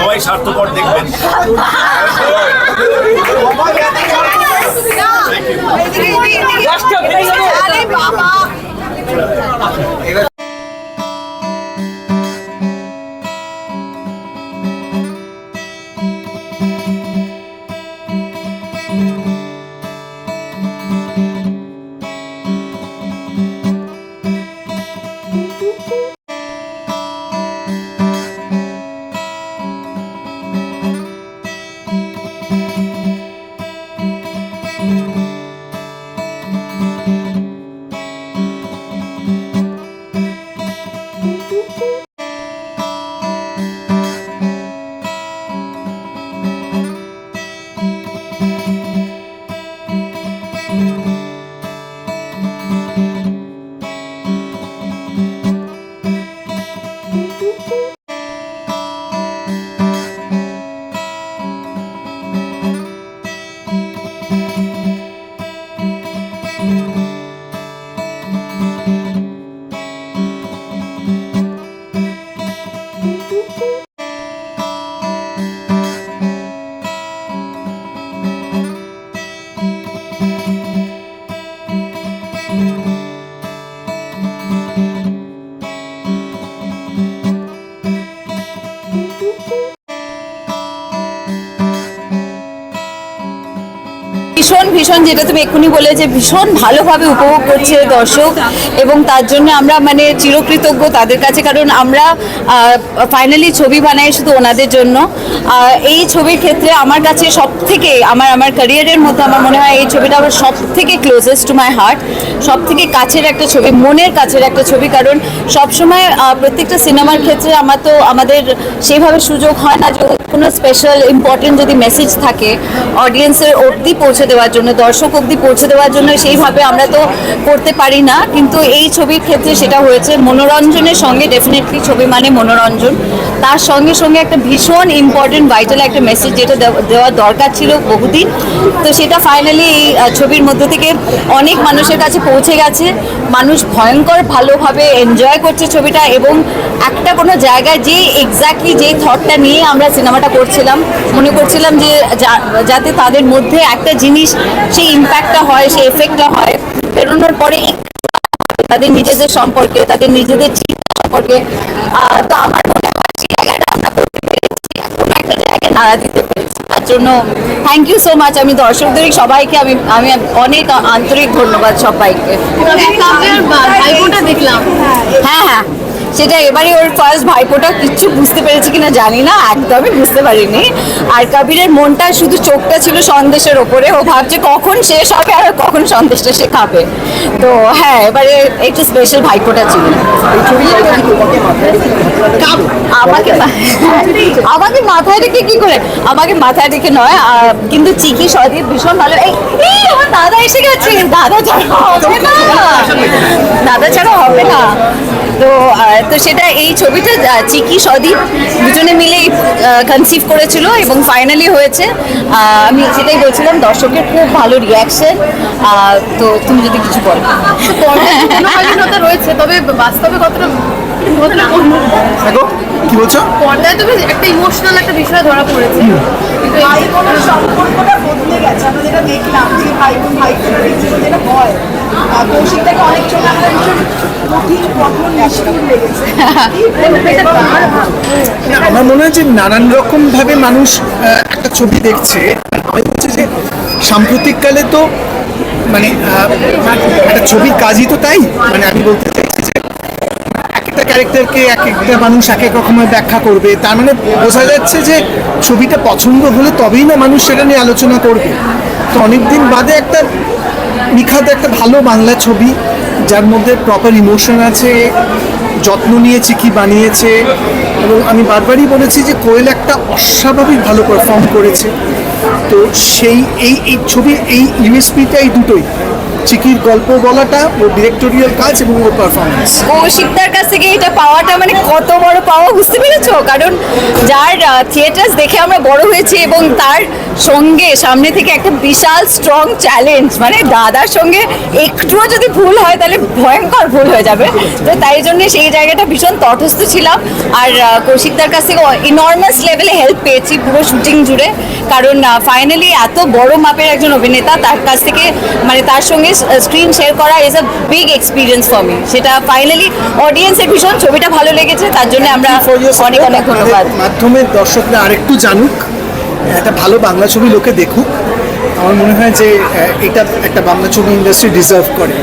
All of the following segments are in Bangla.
সবাই স্বার্থপর দেখবেন। বাবা। ভীষণ ভীষণ যেটা তুমি এক্ষুনি বলে যে ভীষণ ভালোভাবে উপভোগ করছে দর্শক এবং তার জন্য আমরা মানে চিরকৃতজ্ঞ তাদের কাছে, কারণ আমরা ফাইনালি ছবি বানাই শুধু ওনাদের জন্য। এই ছবির ক্ষেত্রে আমার কাছে সব থেকে আমার আমার ক্যারিয়ারের মধ্যে আমার মনে হয় এই ছবিটা আমার সব থেকে ক্লোজেস্ট টু মাই হার্ট সব থেকে কাছের একটা ছবি, মনের কাছের একটা ছবি, কারণ সবসময় প্রত্যেকটা সিনেমার ক্ষেত্রে আমার তো আমাদের সেইভাবে সুযোগ হয় না যে কোনো স্পেশাল ইম্পর্টেন্ট যদি মেসেজ থাকে অডিয়েন্সের অবধি পৌঁছে দেওয়ার জন্য, দর্শক অবধি পৌঁছে দেওয়ার জন্য সেইভাবে আমরা তো করতে পারি না। কিন্তু এই ছবির ক্ষেত্রে সেটা হয়েছে, মনোরঞ্জনের সঙ্গে ডেফিনেটলি ছবি মানে মনোরঞ্জন। তার সঙ্গে সঙ্গে একটা ভীষণ ইম্পর্টেন্ট ভাইটাল একটা মেসেজ যেটা দেওয়া- দরকার ছিল বহুদিন। তো সেটা ফাইনালি এই ছবির মধ্য থেকে অনেক মানুষের কাছে পৌঁছে গেছে। মানুষ ভয়ঙ্কর ভালোভাবে এনজয় করছে ছবিটা এবং একটা কোনো জায়গায় যে এক্স্যাক্টলি যে থটটা নিয়ে আমরা সিনেমাটা করছিলাম, মনে করছিলাম যা- যাতে তাদের মধ্যে একটা জিনিস সেই ইম্প্যাক্টটা হয় সেই এফেক্টটা হয়, বেরোনোর পরে তাদের নিজেদের সম্পর্কে, তাদের নিজেদের চিন্তা সম্পর্কে তো আমার মনে হয় সেই জায়গাটা আমরা করতে পেরেছি কোনো একটা জায়গায় নাড়া দিতে পেরেছি। তার জন্য থ্যাংক ইউ সো মাচ আমি দর্শকদের, সবাইকে আমি আমি অনেক আন্তরিক ধন্যবাদ সবাইকে ভাইবোটা দেখলাম হ্যাঁ হ্যাঁ সেটা এবারে ওর ফার্স্ট ভাইপোটা কিচ্ছু বুঝতে পেরেছি কিনা জানি না একদমই বুঝতে পারিনি। আর কবিরের মনটা শুধু চোখটা ছিল সন্দেশের ওপরে। ও ভাবছে কখন শেষ হবে আর কখন সন্দেশটা সে খাবে। তো হ্যাঁ এবারে একটু স্পেশাল ভাইপোটা ছিল। আমাকে আমাকে মাথায় রেখে কি করে? আমাকে মাথায় রেখে নয় কিন্তু চিকি সদীপ ভীষণ ভালো। এই আমার দাদা এসে গেছে। দাদা ছাড়া হবে না। দাদা ছাড়া হবে না। তো তো সেটা এই ছবিটা চিকি সদীপ দুজনে মিলে কনসিভ করেছিল এবং ফাইনালি হয়েছে। আমি সেটাই বলছিলাম দর্শকের খুব ভালো রিয়াকশন তো তুমি যদি কিছু বলো। রয়েছে তবে বাস্তবে কতটা কি বলছো? পর্দায় তুমি একটা ইমোশনাল একটা বিষয় ধরা পড়েছে। ভাই বোনের সম্পর্কটা বদলে গেছে। আমরা যেটা দেখলাম যে ভাই বোন ভাই বোনের জীবন যেটা হয় অনেক আমরা ভীষণ কঠিন কঠোর নিষ্ঠুর লেগেছে। আমার মনে হয় যে নানান রকম ভাবে মানুষ একটা ছবি দেখছে। আমি বলছি যে সাম্প্রতিককালে তো মানে আহ, একটা ছবির কাজই তো তাই। মানে আমি বলতে চাইছি যে এক একটা ক্যারেক্টারকে এক একটা মানুষ এক এক রকমের ব্যাখ্যা করবে, তার মানে বোঝা যাচ্ছে যে ছবিটা পছন্দ হলে তবেই না মানুষ সেটা নিয়ে আলোচনা করবে। তো অনেকদিন বাদে একটা নিখাত একটা ভালো বাংলা ছবি, যার মধ্যে প্রপার ইমোশন আছে, যত্ন নিয়েছে, কি বানিয়েছে, এবং আমি বারবারই বলেছি যে কোয়েল একটা অস্বাভাবিক ভালো পারফর্ম করেছে। তো সেই, এই এই ছবির এই ইউএসপিটা এই দুটোই। চিকির গল্প বলাটা ওর ডিরেক্টোরিয়াল কাজ এবং ওর পারফরমেন্স কৌশিকদার কাছ থেকে এটা পাওয়াটা মানে কত বড় পাওয়া বুঝতে পেরেছ? কারণ যার থিয়েটার্স দেখে আমরা বড় হয়েছি এবং তার সঙ্গে সামনে থেকে একটা বিশাল স্ট্রং চ্যালেঞ্জ মানে দাদার সঙ্গে একটুও যদি ভুল হয় তাহলে ভয়ঙ্কর ভুল হয়ে যাবে। তো তাই জন্য সেই জায়গাটা ভীষণ তটস্থ ছিলাম। আর কৌশিকদার কাছ থেকে ইনর্মাস লেভেলে হেল্প পেয়েছি পুরো শুটিং জুড়ে। কারণ ফাইনালি এত বড় মাপের একজন অভিনেতা তার কাছ থেকে মানে তার সঙ্গে স্ক্রিন শেয়ার করা is a big experience for me সেটা ফাইনালি অডিয়েন্সের ভীষণ ছবিটা ভালো লেগেছে তার জন্য আমরা অনেক অনেক ধন্যবাদ। মাধ্যমে দর্শকরা আরেকটু জানুক একটা ভালো বাংলা ছবি লোকে দেখুক। আমার মনে হয় যে এটা একটা বাংলা ছবি ইন্ডাস্ট্রি ডিজার্ভ করে।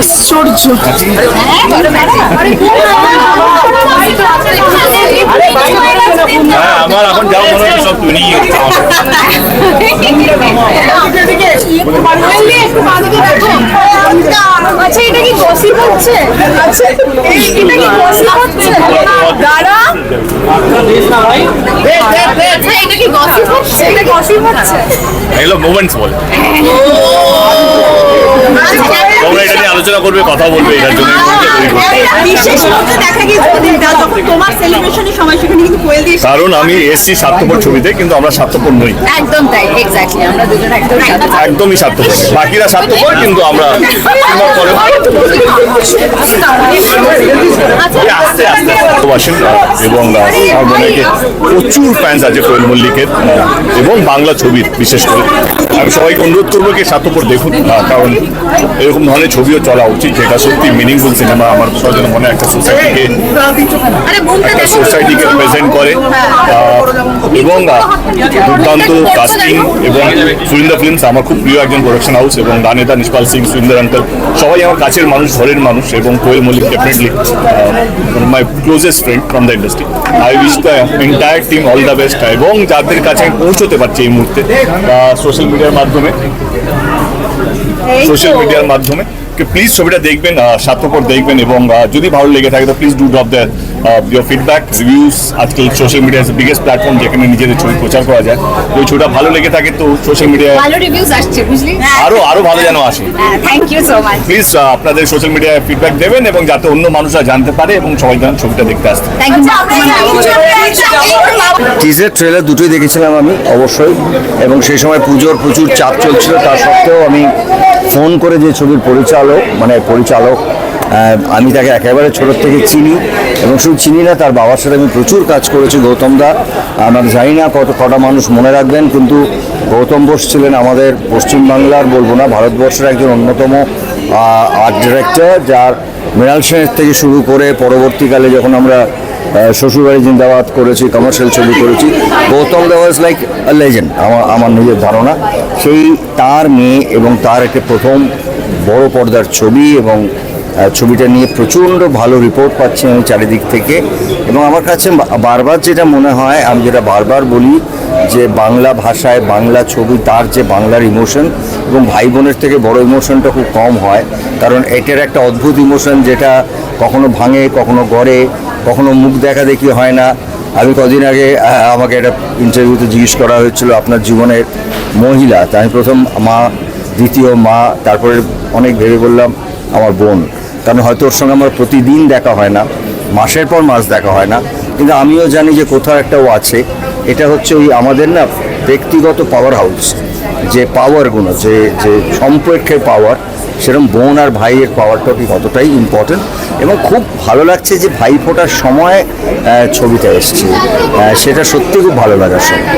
আশ্চর্য। হ্যাঁ আমার এখন যা মনে হচ্ছে সব তৈরি আচ্ছা এটা কি গসিপ হচ্ছে? আচ্ছা এটা কি গসিপ হচ্ছে? দাঁড়া। আচ্ছা এটা কি গসিপ হচ্ছে? এটা গসিপ হচ্ছে? এগুলো মোমেন্টস বলে। তোমরা এটা নিয়ে আলোচনা করবে কথা বলবে এটার জন্য এই movie টা তৈরি করতে। বিশেষ মধ্যে দেখা গিয়েছে ওদের তোমার সেলিব্রেশনের সময় সেখানে কিন্তু কোয়েল দিয়ে কারণ আমি এসছি স্বার্থপর ছবিতে কিন্তু আমরা স্বার্থপর নই। একদম তাই এক্স্যাক্টলি আমরা দুজন একদম একদমই স্বার্থপর। বাকিরা স্বার্থপর কিন্তু আমরা সিনেমার পরে এই আস্তে আস্তে ভালোবাসেন এবং আমার মনে হয় প্রচুর ফ্যান্স আছে কোয়েল মল্লিকের এবং বাংলা ছবির বিশেষ করে। আমি সবাইকে অনুরোধ করব কি স্বার্থপর দেখুন কারণ এরকম ধরনের ছবিও চলা উচিত যেটা সত্যি মিনিংফুল সিনেমা আমার সবার মনে একটা সোসাইটিকে একটা সোসাইটিকে প্রেজেন্ট করে। এবং দুর্দান্ত কাস্টিং এবং সুরিন্দর ফিল্মস আমার খুব প্রিয় একজন প্রোডাকশন হাউস এবং গানেতা নিষ্পাল সিং সুরিন্দর আঙ্কল সবাই আমার কাছের মানুষ ঘরের মানুষ এবং Koel Mallick definitely my closest friend from the industry I wish the entire team all the best এবং যাদের কাছে আমি পৌঁছতে পারছি এই মুহূর্তে সোশ্যাল মিডিয়ার মাধ্যমে সোশ্যাল মিডিয়ার মাধ্যমে প্লিজ ছবিটা দেখবেন স্বার্থপর দেখবেন এবং যদি ভালো লেগে থাকে তো please do drop the your feedback reviews আজকাল সোশ্যাল মিডিয়া বিগেস্ট প্ল্যাটফর্ম যেখানে নিজেদের ছবি প্রচার করা যায়। ওই ছবিটা ভালো লেগে থাকে তো সোশ্যাল মিডিয়ায় ভালো রিভিউজ আসছে বুঝলি? আরও আরও ভালো যেন আসে। Thank you so much please আপনাদের সোশ্যাল মিডিয়ায় ফিডব্যাক দেবেন এবং যাতে অন্য মানুষরা জানতে পারে এবং সবাই যেন ছবিটা দেখতে আসতে থ্যাংক ইউ টিজার ট্রেলার দুটোই দেখেছিলাম আমি অবশ্যই। এবং সেই সময় পুজোর প্রচুর চাপ চলছিল তা সত্ত্বেও আমি ফোন করে যে ছবির পরিচালক মানে পরিচালক আমি তাকে একেবারে ছোটোর থেকে চিনি এবং শুধু চিনি না তার বাবার সাথে আমি প্রচুর কাজ করেছি, গৌতম দা। আমার জানি না কত কটা মানুষ মনে রাখবেন, কিন্তু গৌতম বোস ছিলেন আমাদের পশ্চিমবাংলার, বলব না, ভারতবর্ষের একজন অন্যতম আর্ট ডিরেক্টর যার মৃণাল সেনের থেকে শুরু করে পরবর্তীকালে যখন আমরা শ্বশুরবাড়ি জিন্দাবাদ করেছি কমার্শিয়াল ছবি করেছি, Gautam da is like a legend আমার আমার নিজের ধারণা। সেই তার মেয়ে এবং তার একটা প্রথম বড় পর্দার ছবি এবং ছবিটা নিয়ে প্রচণ্ড ভালো রিপোর্ট পাচ্ছি আমি চারিদিক থেকে। এবং আমার কাছে বারবার যেটা মনে হয়, আমি যেটা বারবার বলি যে বাংলা ভাষায় বাংলা ছবি, তার যে বাংলার ইমোশন এবং ভাই বোনের থেকে বড় ইমোশনটা খুব কম হয়। কারণ এটার একটা অদ্ভুত ইমোশন যেটা কখনো ভাঙে, কখনো গড়ে, কখনো মুখ দেখা দেখি হয় না। আমি কদিন আগে আমাকে একটা ইন্টারভিউতে জিজ্ঞেস করা হয়েছিল আপনার জীবনের মহিলা। তাই আমি প্রথম মা, দ্বিতীয় মা, তারপরে অনেক ভেবে বললাম আমার বোন। কারণ হয়তো ওর সঙ্গে আমার প্রতিদিন দেখা হয় না, মাসের পর মাস দেখা হয় না। কিন্তু আমিও জানি যে কোথাও একটা ও আছে, এটা হচ্ছে ওই আমাদের না ব্যক্তিগত পাওয়ার হাউস যে পাওয়ারগুলো যে যে সম্পর্কের পাওয়ার সেরকম বোন আর ভাইয়ের পাওয়ারটা ঠিক অতটাই ইম্পর্টেন্ট এবং খুব ভালো লাগছে যে ভাই ফোটার সময় ছবিটা এসছে। সেটা সত্যি খুব ভালো লাগার সময়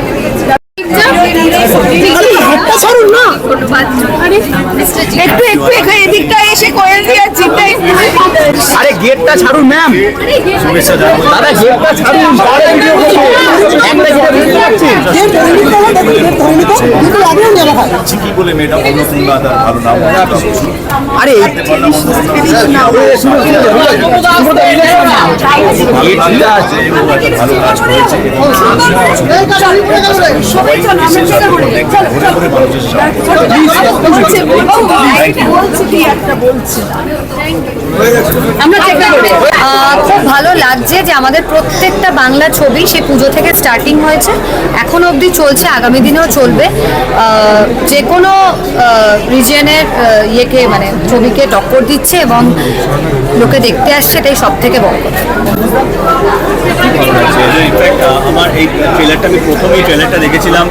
একটু একটু এখানে এদিকটা এসে করে দিয়ে আরে গেটটা ছাড়ুন ম্যাম দাদা গেটটা ছাড়ুন আরে ভালো কাজ করেছে। খুব ভালো লাগছে যে আমাদের প্রত্যেকটা বাংলা ছবি সেই পুজো থেকে স্টার্টিং হয়েছে এখন অবধি চলছে আগামী দিনেও চলবে যে কোনো রিজিয়নের ইয়েকে মানে ছবিকে টক্কর দিচ্ছে এবং লোকে দেখতে আসছে এটাই সব থেকে বড় আমার এই ট্রেলারটা আমি প্রথমেই ট্রেলারটা দেখেছিলাম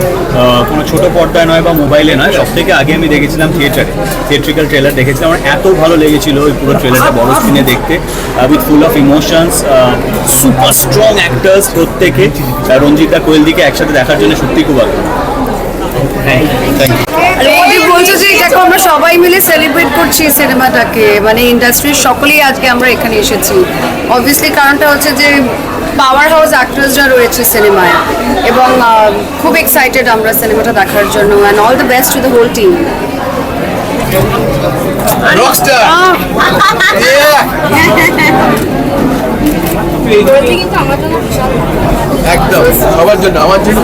কোনো ছোট পর্দায় নয় বা মোবাইলে নয় সব থেকে আগে আমি দেখেছিলাম থিয়েটারে থিয়েট্রিক্যাল ট্রেলার দেখেছিলাম, আমার এত ভালো লেগেছিল ওই পুরো ট্রেলারটা বড় স্ক্রিনে দেখতে with full of emotions super strong actors প্রত্যেকে রঞ্জিতা কোয়েলদিকে একসাথে দেখার জন্য সত্যি খুব ভালো ইউ বলছো যে এটাকে আমরা সবাই মিলে সেলিব্রেট করছি সিনেমাটাকে মানে ইন্ডাস্ট্রির সকলেই আজকে আমরা এখানে এসেছি। অবভিয়াসলি কারণটা হচ্ছে যে পাওয়ার হাউস অ্যাক্ট্রেসরা রয়েছে সিনেমায় এবং খুব এক্সাইটেড আমরা সিনেমাটা দেখার জন্য। And all the best to the whole team একদম। সবার জন্য। আমার জন্য